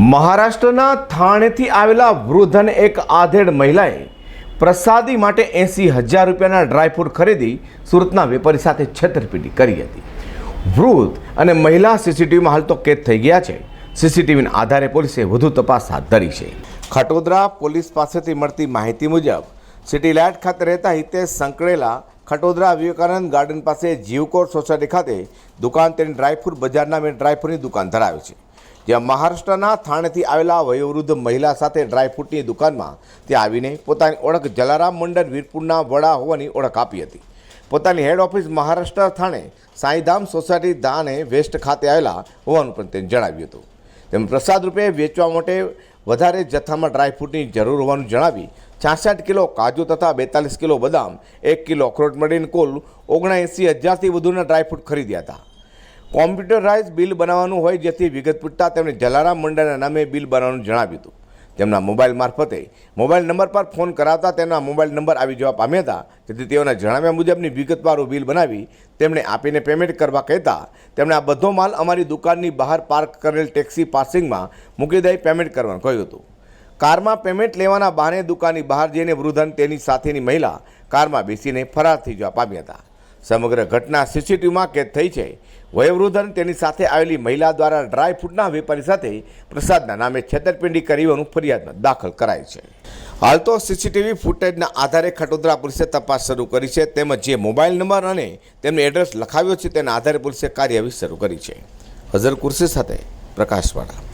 મહારાષ્ટ્રના થાણેથી આવેલા વૃદ્ધ અને એક આધેડ મહિલાએ પ્રસાદી માટે એંસી હજાર રૂપિયાના ડ્રાયફ્રૂટ ખરીદી સુરતના વેપારી સાથે છેતરપિંડી કરી હતી. વૃદ્ધ અને મહિલા સીસીટીવીમાં હાલ તો કેદ થઈ ગયા છે. સીસીટીવીના આધારે પોલીસે વધુ તપાસ હાથ ધરી છે. ખટોદરા પોલીસ પાસેથી મળતી માહિતી મુજબ સિટી લાઇટ ખાતે રહેતા હિતેશ સંકળેલા ખટોદરા વિવેકાનંદ ગાર્ડન પાસે જીવકોર સોસાયટી ખાતે દુકાન તેની ડ્રાયફ્રૂટ બજારના મેં ડ્રાયફ્રૂટની દુકાન ધરાવે છે. જ્યાં મહારાષ્ટ્રના થાણેથી આવેલા વયોવૃદ્ધ મહિલા સાથે ડ્રાયફ્રૂટની દુકાનમાં તે આવીને પોતાની ઓળખ જલારામ મંડળ વીરપુરના વડા હોવાની ઓળખ આપી હતી. પોતાની head office Maharashtra Thane Saidham society દાને west ખાતે આવેલા હોવાનું પણ તેને જણાવ્યું હતું. તેમણે પ્રસાદ રૂપે વેચવા માટે વધારે જથ્થામાં ડ્રાયફ્રૂટની જરૂર હોવાનું જણાવી છાસઠ કિલો કાજુ તથા બેતાલીસ કિલો બદામ, એક કિલો અખરોટ મળીને કુલ ઓગણએંસી હજારથી વધુના ડ્રાયફ્રૂટ ખરીદ્યા હતા. કોમ્પ્યુટરાઇઝ બિલ બનાવવાનું હોય જેથી વિગત પૂછતા તેમણે જલારામ મંડળના નામે બિલ બનાવવાનું જણાવ્યું હતું. તેમના મોબાઈલ મારફતે મોબાઈલ નંબર પર ફોન કરાવતા તેમના મોબાઈલ નંબર આવી જવા પામ્યા હતા. તેથી તેઓના જણાવ્યા મુજબની વિગતવાળું બિલ બનાવી તેમણે આપીને પેમેન્ટ કરવા કહેતા તેમણે આ બધો માલ અમારી દુકાનની બહાર પાર્ક કરેલ ટેક્સી પાર્સિંગમાં મૂકી દઈ પેમેન્ટ કરવાનું કહ્યું હતું. કારમાં પેમેન્ટ લેવાના બહાને દુકાનની બહાર જઈને વૃદ્ધન તેની સાથેની મહિલા કારમાં બેસીને ફરાર થઈ જવા પામ્યા હતા. સમગ્ર ઘટના સીસીટીવીમાં કેદ થઈ છે. વયોવૃદ્ધ અને તેની સાથે આવેલી મહિલા દ્વારા ડ્રાયફ્રૂટના વેપારી સાથે પ્રસાદના નામે છેતરપિંડી કરી હોવાનું ફરિયાદમાં દાખલ કરાઈ છે. હાલ તો સીસીટીવી ફૂટેજના આધારે ખટોદરા પોલીસે તપાસ શરૂ કરી છે. તેમજ જે મોબાઈલ નંબર અને તેમનો એડ્રેસ લખાવ્યો છે તેના આધારે પોલીસે કાર્યવાહી શરૂ કરી છે. હઝર કુર્સી સાથે પ્રકાશવાળા.